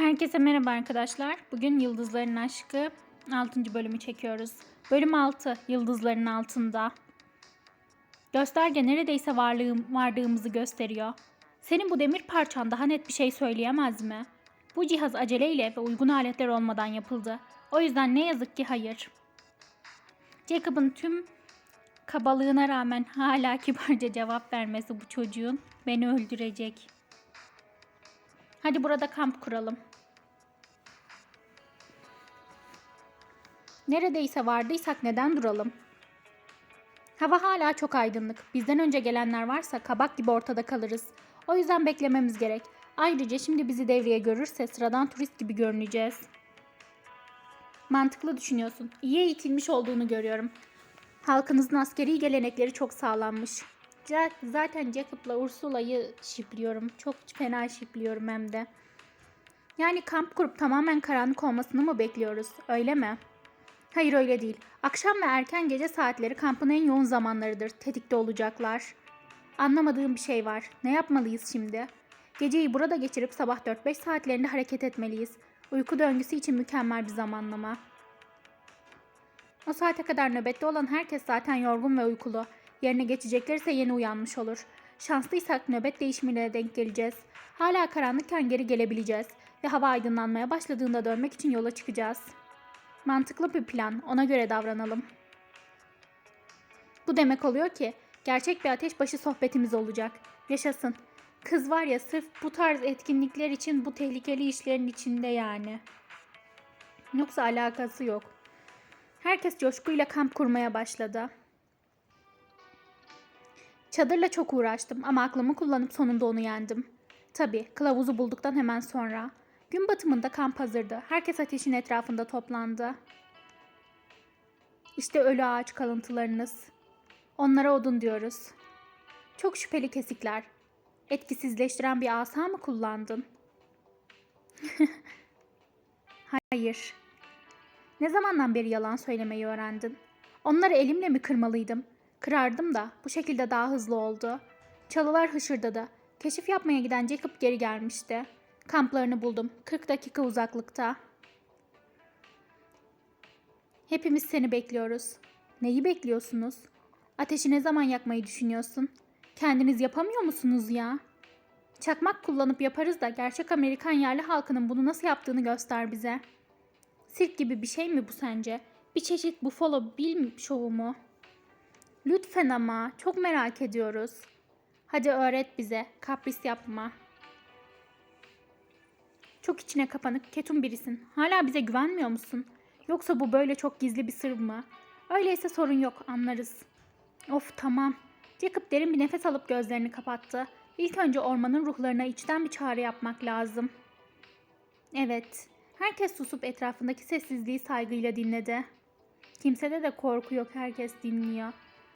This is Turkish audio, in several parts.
Herkese merhaba arkadaşlar. Bugün Yıldızların Aşkı 6. bölümü çekiyoruz. Bölüm 6 Yıldızların Altında. Gösterge neredeyse varlığım, vardığımızı gösteriyor. Senin bu demir parçan daha net bir şey söyleyemez mi? Bu cihaz aceleyle ve uygun aletler olmadan yapıldı. O yüzden ne yazık ki hayır. Jacob'ın tüm kabalığına rağmen hala kibarca cevap vermesi bu çocuğun beni öldürecek. Hadi burada kamp kuralım. Neredeyse vardıysak neden duralım? Hava hala çok aydınlık. Bizden önce gelenler varsa kabak gibi ortada kalırız. O yüzden beklememiz gerek. Ayrıca şimdi bizi devreye görürse sıradan turist gibi görüneceğiz. Mantıklı düşünüyorsun. İyi eğitilmiş olduğunu görüyorum. Halkınızın askeri gelenekleri çok sağlanmış. Zaten Jacob'la Ursula'yı şipliyorum. Çok fena şipliyorum hem de. Yani kamp kurup tamamen karanlık olmasını mı bekliyoruz? Öyle mi? Hayır öyle değil. Akşam ve erken gece saatleri kampın en yoğun zamanlarıdır. Tetikte olacaklar. Anlamadığım bir şey var. Ne yapmalıyız şimdi? Geceyi burada geçirip sabah 4-5 saatlerinde hareket etmeliyiz. Uyku döngüsü için mükemmel bir zamanlama. O saate kadar nöbette olan herkes zaten yorgun ve uykulu. Yerine geçecekler ise yeni uyanmış olur. Şanslıysak nöbet değişimine denk geleceğiz. Hala karanlıkken geri gelebileceğiz ve hava aydınlanmaya başladığında dönmek için yola çıkacağız. Mantıklı bir plan, ona göre davranalım. Bu demek oluyor ki gerçek bir ateşbaşı sohbetimiz olacak. Yaşasın. Kız var ya sırf bu tarz etkinlikler için bu tehlikeli işlerin içinde yani. Yoksa alakası yok. Herkes coşkuyla kamp kurmaya başladı. Çadırla çok uğraştım ama aklımı kullanıp sonunda onu yendim. Tabii kılavuzu bulduktan hemen sonra. Gün batımında kamp hazırdı. Herkes ateşin etrafında toplandı. İşte ölü ağaç kalıntılarınız. Onlara odun diyoruz. Çok şüpheli kesikler. Etkisizleştiren bir asa mı kullandın? Hayır. Ne zamandan beri yalan söylemeyi öğrendin? Onları elimle mi kırmalıydım? Kırardım da bu şekilde daha hızlı oldu. Çalılar hışırdadı. Keşif yapmaya giden Jacob geri gelmişti. Kamplarını buldum. 40 dakika uzaklıkta. Hepimiz seni bekliyoruz. Neyi bekliyorsunuz? Ateşi ne zaman yakmayı düşünüyorsun? Kendiniz yapamıyor musunuz ya? Çakmak kullanıp yaparız da gerçek Amerikan yerli halkının bunu nasıl yaptığını göster bize. Sirk gibi bir şey mi bu sence? Bir çeşit Buffalo Bill şovu mu? Lütfen ama çok merak ediyoruz. Hadi öğret bize, kapris yapma. Çok içine kapanık, ketum birisin. Hala bize güvenmiyor musun? Yoksa bu böyle çok gizli bir sır mı? Öyleyse sorun yok, anlarız. Of tamam. Jacob derin bir nefes alıp gözlerini kapattı. İlk önce ormanın ruhlarına içten bir çağrı yapmak lazım. Evet, herkes susup etrafındaki sessizliği saygıyla dinledi. Kimsede de korku yok, herkes dinliyor.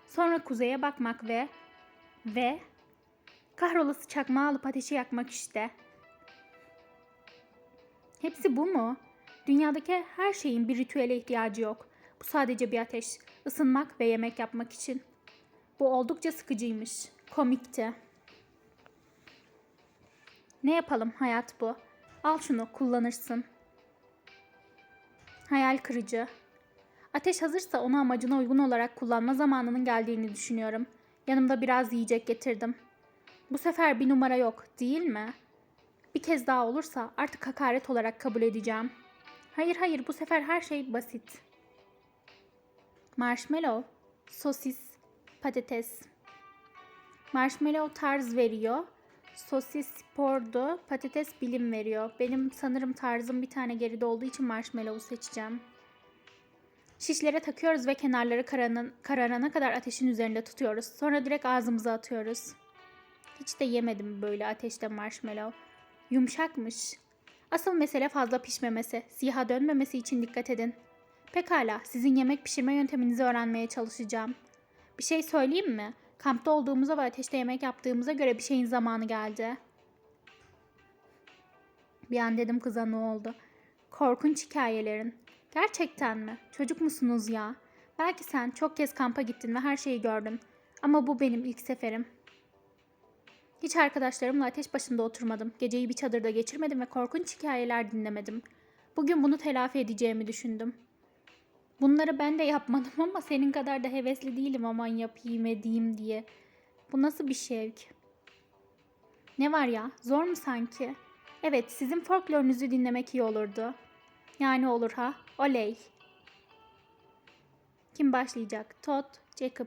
Sonra kuzeye bakmak ve ve kahrolası çakmağı alıp ateşi yakmak işte. Hepsi bu mu? Dünyadaki her şeyin bir ritüele ihtiyacı yok. Bu sadece bir ateş, ısınmak ve yemek yapmak için. Bu oldukça sıkıcıymış, komikti. Ne yapalım hayat bu. Al şunu kullanırsın. Hayal kırıcı. Ateş hazırsa onu amacına uygun olarak kullanma zamanının geldiğini düşünüyorum. Yanımda biraz yiyecek getirdim. Bu sefer bir numara yok, değil mi? Bir kez daha olursa artık hakaret olarak kabul edeceğim. Hayır hayır bu sefer her şey basit. Marshmallow, sosis, patates. Marshmallow tarz veriyor. Sosis spordu, patates bilim veriyor. Benim sanırım tarzım bir tane geride olduğu için marshmallow'u seçeceğim. Şişlere takıyoruz ve kenarları karanan, kararana kadar ateşin üzerinde tutuyoruz. Sonra direkt ağzımıza atıyoruz. Hiç de yemedim böyle ateşte marshmallow. Yumuşakmış. Asıl mesele fazla pişmemesi, siyaha dönmemesi için dikkat edin. Pekala, sizin yemek pişirme yönteminizi öğrenmeye çalışacağım. Bir şey söyleyeyim mi? Kampta olduğumuza ve ateşte yemek yaptığımıza göre bir şeyin zamanı geldi. Bir an dedim kıza ne oldu? Korkunç hikayelerin. Gerçekten mi? Çocuk musunuz ya? Belki sen çok kez kampa gittin ve her şeyi gördün. Ama bu benim ilk seferim. Hiç arkadaşlarımla ateş başında oturmadım. Geceyi bir çadırda geçirmedim ve korkunç hikayeler dinlemedim. Bugün bunu telafi edeceğimi düşündüm. Bunları ben de yapmadım ama senin kadar da hevesli değilim aman yapayım edeyim diye. Bu nasıl bir şevk? Ne var ya? Zor mu sanki? Evet, sizin folklorunuzu dinlemek iyi olurdu. Yani olur ha. Oley. Kim başlayacak? Todd, Jacob.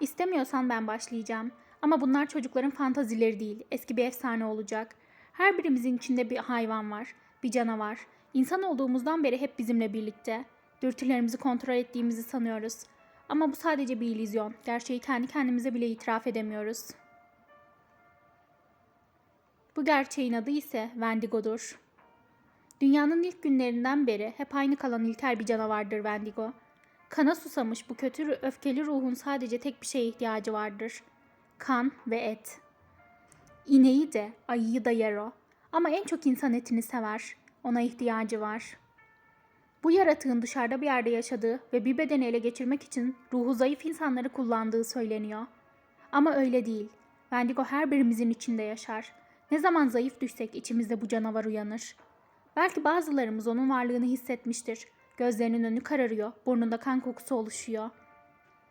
İstemiyorsan ben başlayacağım. Ama bunlar çocukların fantazileri değil. Eski bir efsane olacak. Her birimizin içinde bir hayvan var. Bir canavar. İnsan olduğumuzdan beri hep bizimle birlikte. Dürtülerimizi kontrol ettiğimizi sanıyoruz. Ama bu sadece bir illüzyon. Gerçeği kendi kendimize bile itiraf edemiyoruz. Bu gerçeğin adı ise Wendigo'dur. Dünyanın ilk günlerinden beri hep aynı kalan ilkel bir canavardır Wendigo. Kana susamış bu kötü öfkeli ruhun sadece tek bir şeye ihtiyacı vardır. Kan ve et. İneği de, ayıyı da yer o. Ama en çok insan etini sever. Ona ihtiyacı var. Bu yaratığın dışarıda bir yerde yaşadığı ve bir bedeni ele geçirmek için ruhu zayıf insanları kullandığı söyleniyor. Ama öyle değil. Wendigo her birimizin içinde yaşar. Ne zaman zayıf düşsek içimizde bu canavar uyanır. Belki bazılarımız onun varlığını hissetmiştir. Gözlerinin önü kararıyor, burnunda kan kokusu oluşuyor.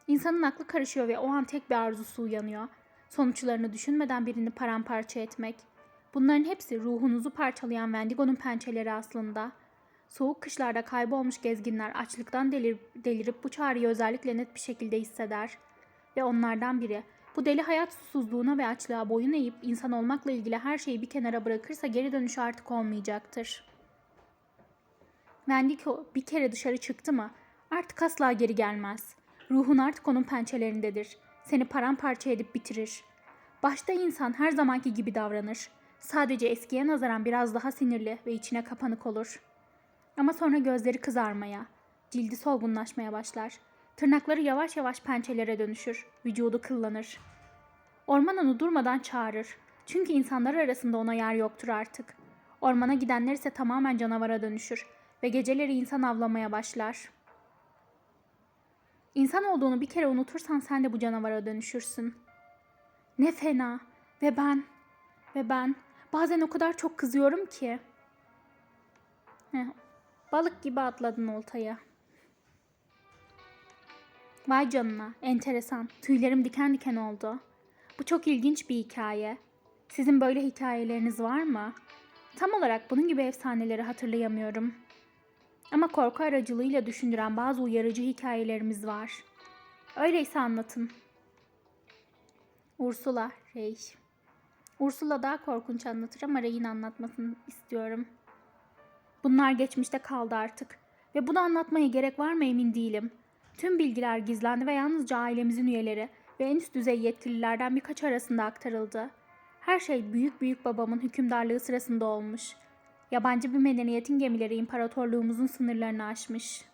İnsanın aklı karışıyor ve o an tek bir arzusu uyanıyor. Sonuçlarını düşünmeden birini paramparça etmek. Bunların hepsi ruhunuzu parçalayan Wendigo'nun pençeleri aslında. Soğuk kışlarda kaybolmuş gezginler açlıktan delir, delirip bu çağrıyı özellikle net bir şekilde hisseder. Ve onlardan biri bu deli hayat susuzluğuna ve açlığa boyun eğip insan olmakla ilgili her şeyi bir kenara bırakırsa geri dönüşü artık olmayacaktır. Wendigo bir kere dışarı çıktı mı artık asla geri gelmez. Ruhun artık onun pençelerindedir. Seni paramparça edip bitirir. Başta insan her zamanki gibi davranır. Sadece eskiye nazaran biraz daha sinirli ve içine kapanık olur. Ama sonra gözleri kızarmaya, cildi solgunlaşmaya başlar. Tırnakları yavaş yavaş pençelere dönüşür, vücudu kıllanır. Orman onu durmadan çağırır. Çünkü insanlar arasında ona yer yoktur artık. Ormana gidenler ise tamamen canavara dönüşür ve geceleri insan avlamaya başlar. İnsan olduğunu bir kere unutursan sen de bu canavara dönüşürsün. Ne fena. Ve ben, ve ben bazen o kadar çok kızıyorum ki. Heh, balık gibi atladın oltaya. Vay canına, enteresan. Tüylerim diken diken oldu. Bu çok ilginç bir hikaye. Sizin böyle hikayeleriniz var mı? Tam olarak bunun gibi efsaneleri hatırlayamıyorum. Ama korku aracılığıyla düşündüren bazı uyarıcı hikayelerimiz var. Öyleyse anlatın. Ursula, Rey. Ursula daha korkunç anlatır ama Rey'in anlatmasını istiyorum. Bunlar geçmişte kaldı artık. Ve bunu anlatmaya gerek var mı emin değilim. Tüm bilgiler gizlendi ve yalnızca ailemizin üyeleri ve en üst düzey yetkililerden birkaç arasında aktarıldı. Her şey büyük büyük babamın hükümdarlığı sırasında olmuş. Yabancı bir medeniyetin gemileri imparatorluğumuzun sınırlarını aşmış.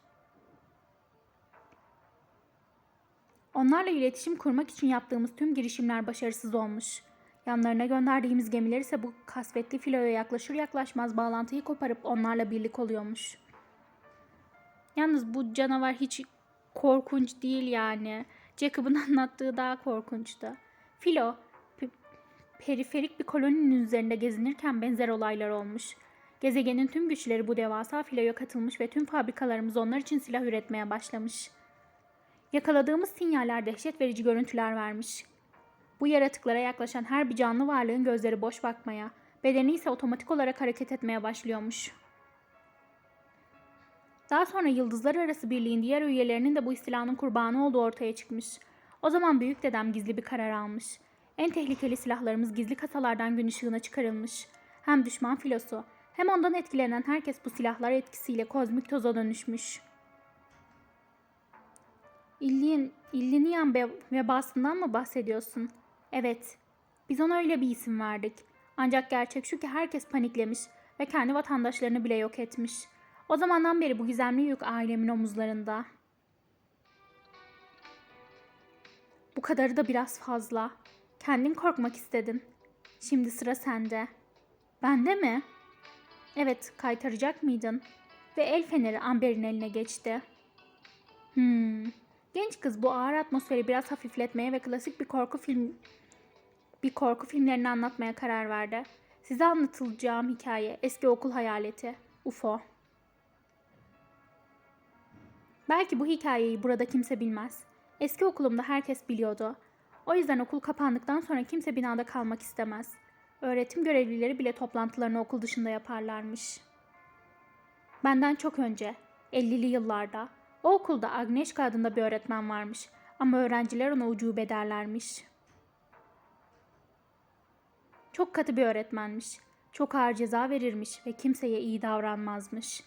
Onlarla iletişim kurmak için yaptığımız tüm girişimler başarısız olmuş. Yanlarına gönderdiğimiz gemiler ise bu kasvetli filoya yaklaşır yaklaşmaz bağlantıyı koparıp onlarla birlik oluyormuş. Yalnız bu canavar hiç korkunç değil yani. Jacob'ın anlattığı daha korkunçtu. Filo, pe- periferik bir koloninin üzerinde gezinirken benzer olaylar olmuş. Gezegenin tüm güçleri bu devasa filoya katılmış ve tüm fabrikalarımız onlar için silah üretmeye başlamış. Yakaladığımız sinyaller dehşet verici görüntüler vermiş. Bu yaratıklara yaklaşan her bir canlı varlığın gözleri boş bakmaya, bedeni ise otomatik olarak hareket etmeye başlıyormuş. Daha sonra Yıldızlar Arası Birliği'nin diğer üyelerinin de bu istilanın kurbanı olduğu ortaya çıkmış. O zaman büyük dedem gizli bir karar almış. En tehlikeli silahlarımız gizli kasalardan gün ışığına çıkarılmış. Hem düşman filosu hem ondan etkilenen herkes bu silahlar etkisiyle kozmik toza dönüşmüş. İllin, İlliniyan vebasından mı bahsediyorsun? Evet, biz ona öyle bir isim verdik. Ancak gerçek şu ki herkes paniklemiş ve kendi vatandaşlarını bile yok etmiş. O zamandan beri bu gizemli yük ailemin omuzlarında. Bu kadarı da biraz fazla. Kendin korkmak istedin. Şimdi sıra sende. Bende mi? Evet, kaytaracak mıydın? Ve el feneri Amber'in eline geçti. Hmm, Genç kız bu ağır atmosferi biraz hafifletmeye ve klasik bir korku film bir korku filmlerini anlatmaya karar verdi. Size anlatılacağım hikaye eski okul hayaleti UFO. Belki bu hikayeyi burada kimse bilmez. Eski okulumda herkes biliyordu. O yüzden okul kapandıktan sonra kimse binada kalmak istemez. Öğretim görevlileri bile toplantılarını okul dışında yaparlarmış. Benden çok önce, 50'li yıllarda, o okulda Agneşka adında bir öğretmen varmış ama öğrenciler ona ucube ederlermiş. Çok katı bir öğretmenmiş. Çok ağır ceza verirmiş ve kimseye iyi davranmazmış.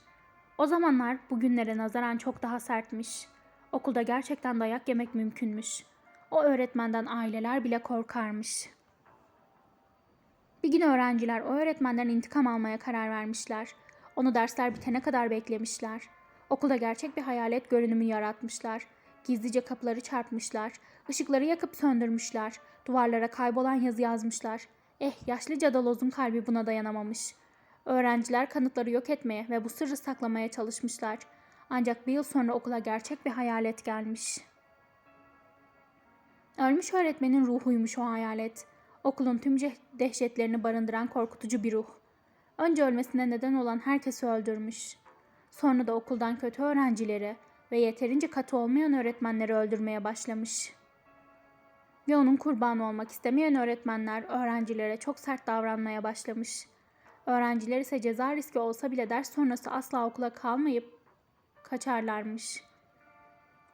O zamanlar bugünlere nazaran çok daha sertmiş. Okulda gerçekten dayak yemek mümkünmüş. O öğretmenden aileler bile korkarmış. Bir gün öğrenciler o öğretmenden intikam almaya karar vermişler. Onu dersler bitene kadar beklemişler. Okulda gerçek bir hayalet görünümü yaratmışlar. Gizlice kapıları çarpmışlar. ışıkları yakıp söndürmüşler. Duvarlara kaybolan yazı yazmışlar. Eh yaşlı cadalozun kalbi buna dayanamamış. Öğrenciler kanıtları yok etmeye ve bu sırrı saklamaya çalışmışlar. Ancak bir yıl sonra okula gerçek bir hayalet gelmiş. Ölmüş öğretmenin ruhuymuş o hayalet. Okulun tüm dehşetlerini barındıran korkutucu bir ruh. Önce ölmesine neden olan herkesi öldürmüş. Sonra da okuldan kötü öğrencileri ve yeterince katı olmayan öğretmenleri öldürmeye başlamış. Ve onun kurbanı olmak istemeyen öğretmenler öğrencilere çok sert davranmaya başlamış. Öğrenciler ise ceza riski olsa bile ders sonrası asla okula kalmayıp kaçarlarmış.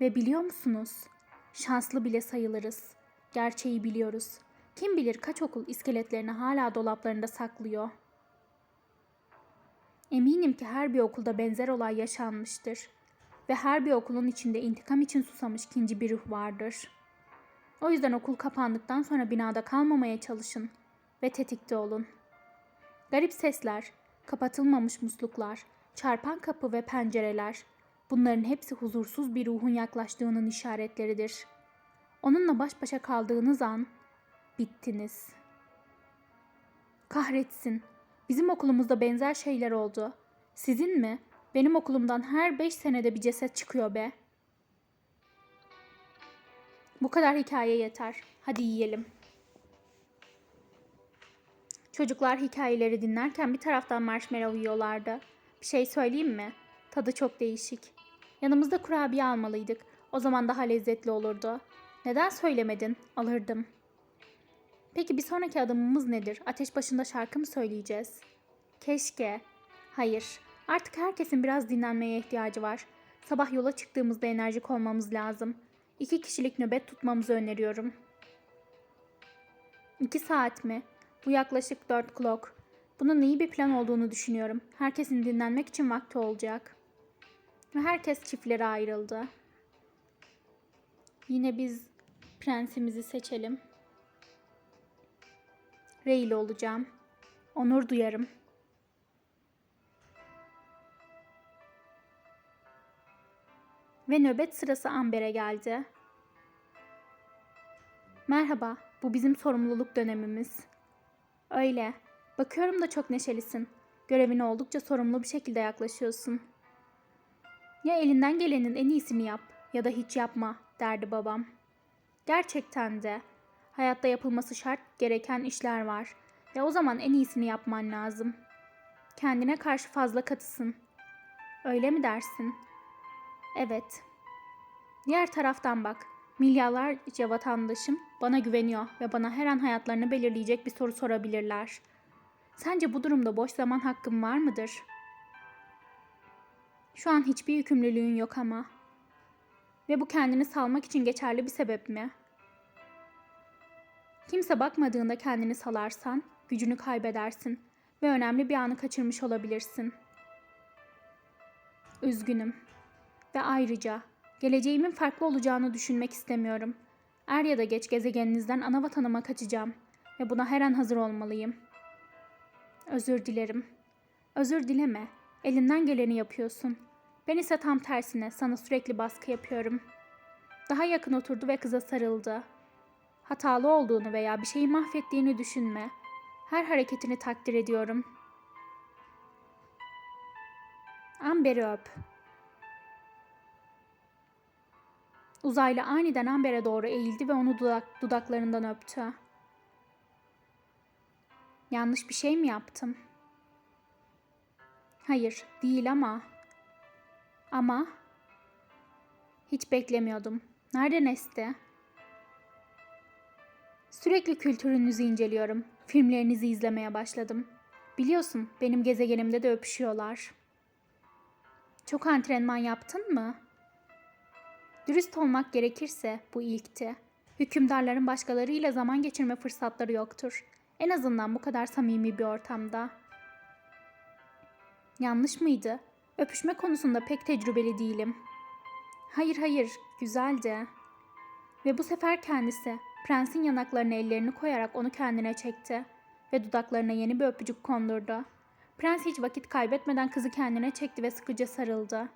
Ve biliyor musunuz? Şanslı bile sayılırız. Gerçeği biliyoruz. Kim bilir kaç okul iskeletlerini hala dolaplarında saklıyor. Eminim ki her bir okulda benzer olay yaşanmıştır. Ve her bir okulun içinde intikam için susamış ikinci bir ruh vardır. O yüzden okul kapandıktan sonra binada kalmamaya çalışın ve tetikte olun. Garip sesler, kapatılmamış musluklar, çarpan kapı ve pencereler, bunların hepsi huzursuz bir ruhun yaklaştığının işaretleridir. Onunla baş başa kaldığınız an bittiniz. Kahretsin. Bizim okulumuzda benzer şeyler oldu. Sizin mi? Benim okulumdan her beş senede bir ceset çıkıyor be. Bu kadar hikaye yeter. Hadi yiyelim. Çocuklar hikayeleri dinlerken bir taraftan marshmallow yiyorlardı. Bir şey söyleyeyim mi? Tadı çok değişik. Yanımızda kurabiye almalıydık. O zaman daha lezzetli olurdu. Neden söylemedin? Alırdım. Peki bir sonraki adımımız nedir? Ateş başında şarkı mı söyleyeceğiz? Keşke. Hayır. Artık herkesin biraz dinlenmeye ihtiyacı var. Sabah yola çıktığımızda enerjik olmamız lazım. İki kişilik nöbet tutmamızı öneriyorum. İki saat mi? Bu yaklaşık dört clock. Bunun iyi bir plan olduğunu düşünüyorum. Herkesin dinlenmek için vakti olacak. Ve herkes çiftlere ayrıldı. Yine biz prensimizi seçelim. Reyli olacağım. Onur duyarım. Ve nöbet sırası Amber'e geldi. Merhaba, bu bizim sorumluluk dönemimiz. Öyle. Bakıyorum da çok neşelisin. Görevine oldukça sorumlu bir şekilde yaklaşıyorsun. Ya elinden gelenin en iyisini yap ya da hiç yapma derdi babam. Gerçekten de hayatta yapılması şart gereken işler var ve o zaman en iyisini yapman lazım. Kendine karşı fazla katısın. Öyle mi dersin? Evet. Diğer taraftan bak. Milyarlarca vatandaşım bana güveniyor ve bana her an hayatlarını belirleyecek bir soru sorabilirler. Sence bu durumda boş zaman hakkım var mıdır? Şu an hiçbir yükümlülüğün yok ama. Ve bu kendini salmak için geçerli bir sebep mi? Kimse bakmadığında kendini salarsan gücünü kaybedersin ve önemli bir anı kaçırmış olabilirsin. Üzgünüm. Ve ayrıca geleceğimin farklı olacağını düşünmek istemiyorum. Er ya da geç gezegeninizden ana vatanıma kaçacağım ve buna her an hazır olmalıyım. Özür dilerim. Özür dileme. Elinden geleni yapıyorsun. Ben ise tam tersine sana sürekli baskı yapıyorum. Daha yakın oturdu ve kıza sarıldı. Hatalı olduğunu veya bir şeyi mahvettiğini düşünme. Her hareketini takdir ediyorum. Amber'i öp. Uzaylı aniden Amber'e doğru eğildi ve onu dudak, dudaklarından öptü. Yanlış bir şey mi yaptım? Hayır, değil ama. Ama hiç beklemiyordum. Nereden esti? Sürekli kültürünüzü inceliyorum. Filmlerinizi izlemeye başladım. Biliyorsun, benim gezegenimde de öpüşüyorlar. Çok antrenman yaptın mı? Dürüst olmak gerekirse bu ilkti. Hükümdarların başkalarıyla zaman geçirme fırsatları yoktur. En azından bu kadar samimi bir ortamda. Yanlış mıydı? Öpüşme konusunda pek tecrübeli değilim. Hayır hayır, güzeldi. Ve bu sefer kendisi prensin yanaklarına ellerini koyarak onu kendine çekti ve dudaklarına yeni bir öpücük kondurdu. Prens hiç vakit kaybetmeden kızı kendine çekti ve sıkıca sarıldı.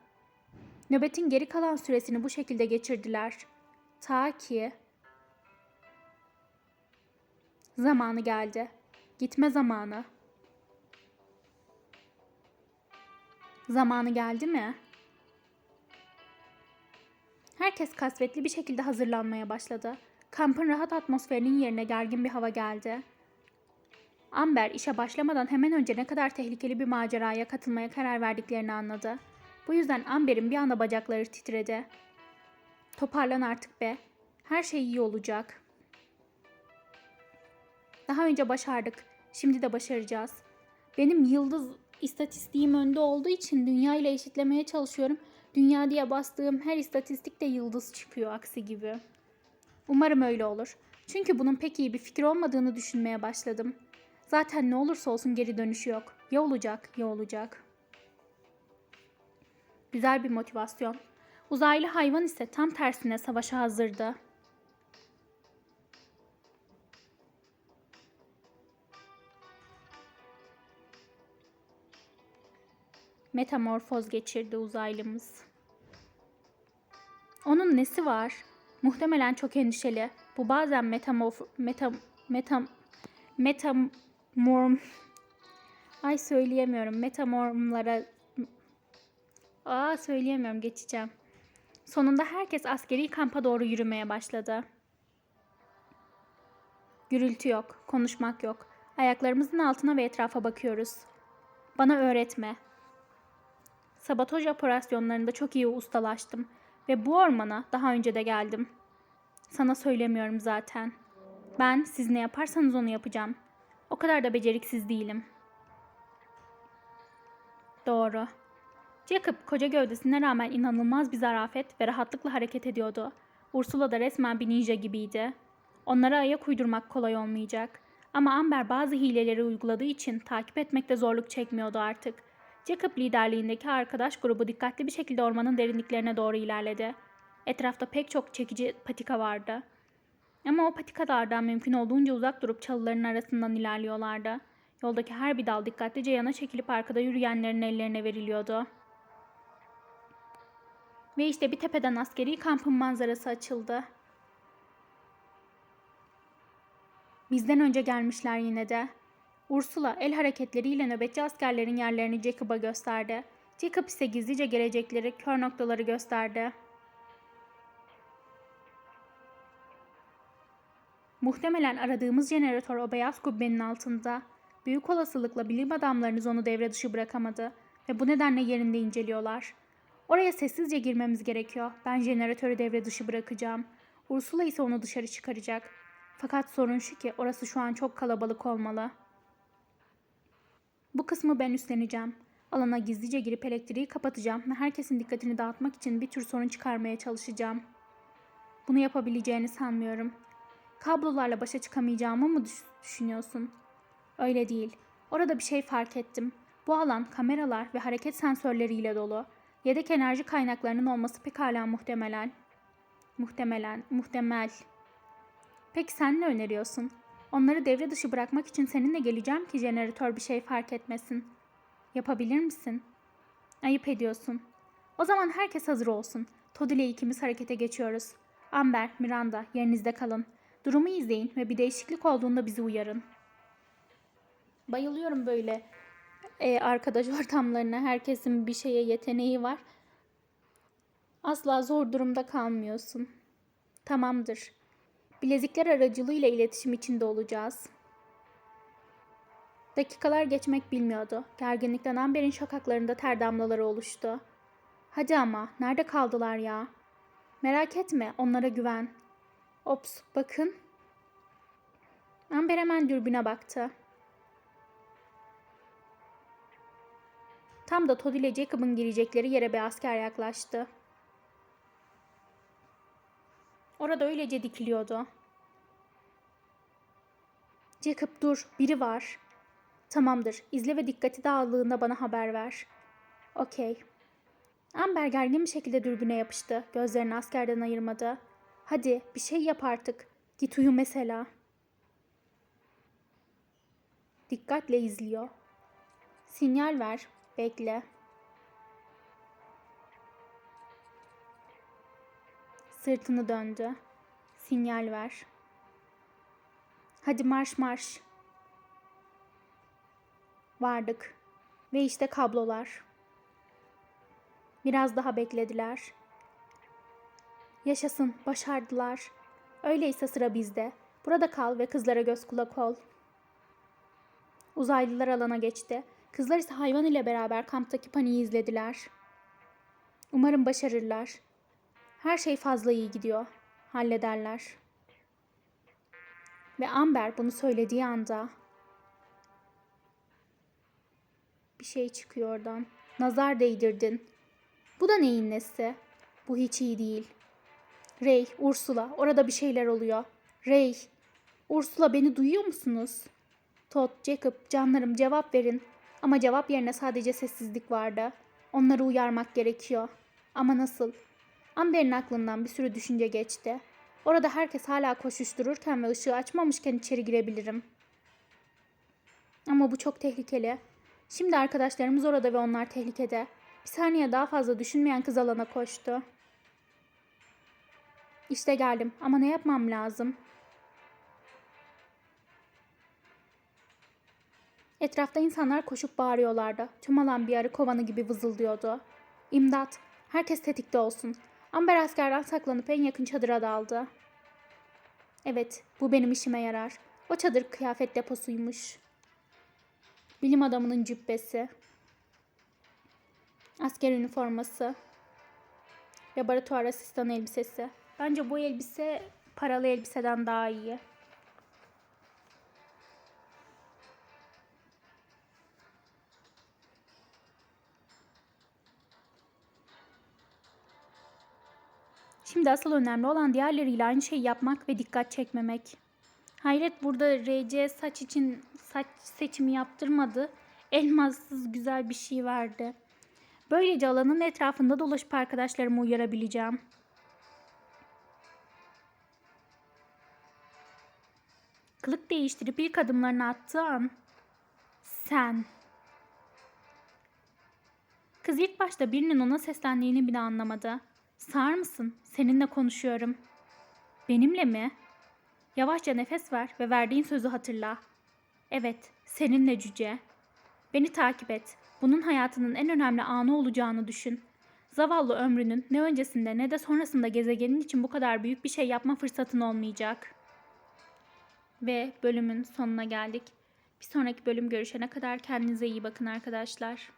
Nöbetin geri kalan süresini bu şekilde geçirdiler. Ta ki zamanı geldi. Gitme zamanı. Zamanı geldi mi? Herkes kasvetli bir şekilde hazırlanmaya başladı. Kampın rahat atmosferinin yerine gergin bir hava geldi. Amber işe başlamadan hemen önce ne kadar tehlikeli bir maceraya katılmaya karar verdiklerini anladı. Bu yüzden Amber'in bir anda bacakları titredi. Toparlan artık be. Her şey iyi olacak. Daha önce başardık. Şimdi de başaracağız. Benim yıldız istatistiğim önde olduğu için dünya ile eşitlemeye çalışıyorum. Dünya diye bastığım her istatistikte yıldız çıkıyor aksi gibi. Umarım öyle olur. Çünkü bunun pek iyi bir fikir olmadığını düşünmeye başladım. Zaten ne olursa olsun geri dönüşü yok. Ya olacak ya olacak. Güzel bir motivasyon. Uzaylı hayvan ise tam tersine savaşa hazırdı. Metamorfoz geçirdi uzaylımız. Onun nesi var? Muhtemelen çok endişeli. Bu bazen metamorf... Metam... Metam... Metamorm... Ay söyleyemiyorum. Metamormlara... Aa söyleyemiyorum geçeceğim. Sonunda herkes askeri kampa doğru yürümeye başladı. Gürültü yok, konuşmak yok. Ayaklarımızın altına ve etrafa bakıyoruz. Bana öğretme. Sabotaj operasyonlarında çok iyi ustalaştım ve bu ormana daha önce de geldim. Sana söylemiyorum zaten. Ben siz ne yaparsanız onu yapacağım. O kadar da beceriksiz değilim. Doğru. Jacob koca gövdesine rağmen inanılmaz bir zarafet ve rahatlıkla hareket ediyordu. Ursula da resmen bir ninja gibiydi. Onlara ayak uydurmak kolay olmayacak. Ama Amber bazı hileleri uyguladığı için takip etmekte zorluk çekmiyordu artık. Jacob liderliğindeki arkadaş grubu dikkatli bir şekilde ormanın derinliklerine doğru ilerledi. Etrafta pek çok çekici patika vardı. Ama o patikalardan mümkün olduğunca uzak durup çalıların arasından ilerliyorlardı. Yoldaki her bir dal dikkatlice yana çekilip arkada yürüyenlerin ellerine veriliyordu. Ve işte bir tepeden askeri kampın manzarası açıldı. Bizden önce gelmişler yine de. Ursula el hareketleriyle nöbetçi askerlerin yerlerini Jacob'a gösterdi. Jacob ise gizlice gelecekleri kör noktaları gösterdi. Muhtemelen aradığımız jeneratör o beyaz kubbenin altında. Büyük olasılıkla bilim adamlarınız onu devre dışı bırakamadı ve bu nedenle yerinde inceliyorlar. Oraya sessizce girmemiz gerekiyor. Ben jeneratörü devre dışı bırakacağım. Ursula ise onu dışarı çıkaracak. Fakat sorun şu ki orası şu an çok kalabalık olmalı. Bu kısmı ben üstleneceğim. Alana gizlice girip elektriği kapatacağım ve herkesin dikkatini dağıtmak için bir tür sorun çıkarmaya çalışacağım. Bunu yapabileceğini sanmıyorum. Kablolarla başa çıkamayacağımı mı düşünüyorsun? Öyle değil. Orada bir şey fark ettim. Bu alan kameralar ve hareket sensörleriyle dolu. Yedek enerji kaynaklarının olması pekala muhtemelen. Muhtemelen, muhtemel. Peki sen ne öneriyorsun? Onları devre dışı bırakmak için seninle geleceğim ki jeneratör bir şey fark etmesin. Yapabilir misin? Ayıp ediyorsun. O zaman herkes hazır olsun. Todd ile ikimiz harekete geçiyoruz. Amber, Miranda yerinizde kalın. Durumu izleyin ve bir değişiklik olduğunda bizi uyarın. Bayılıyorum böyle e, arkadaş ortamlarına. Herkesin bir şeye yeteneği var. Asla zor durumda kalmıyorsun. Tamamdır. Bilezikler aracılığıyla iletişim içinde olacağız. Dakikalar geçmek bilmiyordu. Gerginlikten Amber'in şakaklarında ter damlaları oluştu. Hadi ama, nerede kaldılar ya? Merak etme, onlara güven. Ops, bakın. Amber hemen dürbüne baktı. Tam da Todd ile Jacob'ın girecekleri yere bir asker yaklaştı. Orada öylece dikiliyordu. Jacob dur, biri var. Tamamdır, izle ve dikkati dağıldığında bana haber ver. Okey. Amber gergin bir şekilde dürbüne yapıştı. Gözlerini askerden ayırmadı. Hadi bir şey yap artık. Git uyu mesela. Dikkatle izliyor. Sinyal ver. Bekle. Sırtını döndü. Sinyal ver. Hadi marş marş. Vardık. Ve işte kablolar. Biraz daha beklediler. Yaşasın, başardılar. Öyleyse sıra bizde. Burada kal ve kızlara göz kulak ol. Uzaylılar alana geçti. Kızlar ise hayvan ile beraber kamptaki paniği izlediler. Umarım başarırlar. Her şey fazla iyi gidiyor. Hallederler. Ve Amber bunu söylediği anda bir şey çıkıyor oradan. Nazar değdirdin. Bu da neyin nesi? Bu hiç iyi değil. Ray, Ursula, orada bir şeyler oluyor. Ray, Ursula beni duyuyor musunuz? Todd, Jacob, canlarım cevap verin. Ama cevap yerine sadece sessizlik vardı. Onları uyarmak gerekiyor. Ama nasıl? Amber'in aklından bir sürü düşünce geçti. Orada herkes hala koşuştururken ve ışığı açmamışken içeri girebilirim. Ama bu çok tehlikeli. Şimdi arkadaşlarımız orada ve onlar tehlikede. Bir saniye daha fazla düşünmeyen kız alana koştu. İşte geldim ama ne yapmam lazım? Etrafta insanlar koşup bağırıyorlardı. Tüm alan bir arı kovanı gibi vızıldıyordu. İmdat! Herkes tetikte olsun. Amber askerden saklanıp en yakın çadıra daldı. Evet, bu benim işime yarar. O çadır kıyafet deposuymuş. Bilim adamının cübbesi. Asker üniforması. Laboratuvar asistan elbisesi. Bence bu elbise paralı elbiseden daha iyi. Şimdi asıl önemli olan diğerleriyle aynı şeyi yapmak ve dikkat çekmemek. Hayret burada RC saç için saç seçimi yaptırmadı. Elmassız güzel bir şey verdi. Böylece alanın etrafında dolaşıp arkadaşlarımı uyarabileceğim. Kılık değiştirip ilk adımlarını attığı an sen. Kız ilk başta birinin ona seslendiğini bile anlamadı. Sağır mısın? Seninle konuşuyorum. Benimle mi? Yavaşça nefes ver ve verdiğin sözü hatırla. Evet, seninle cüce. Beni takip et. Bunun hayatının en önemli anı olacağını düşün. Zavallı ömrünün ne öncesinde ne de sonrasında gezegenin için bu kadar büyük bir şey yapma fırsatın olmayacak. Ve bölümün sonuna geldik. Bir sonraki bölüm görüşene kadar kendinize iyi bakın arkadaşlar.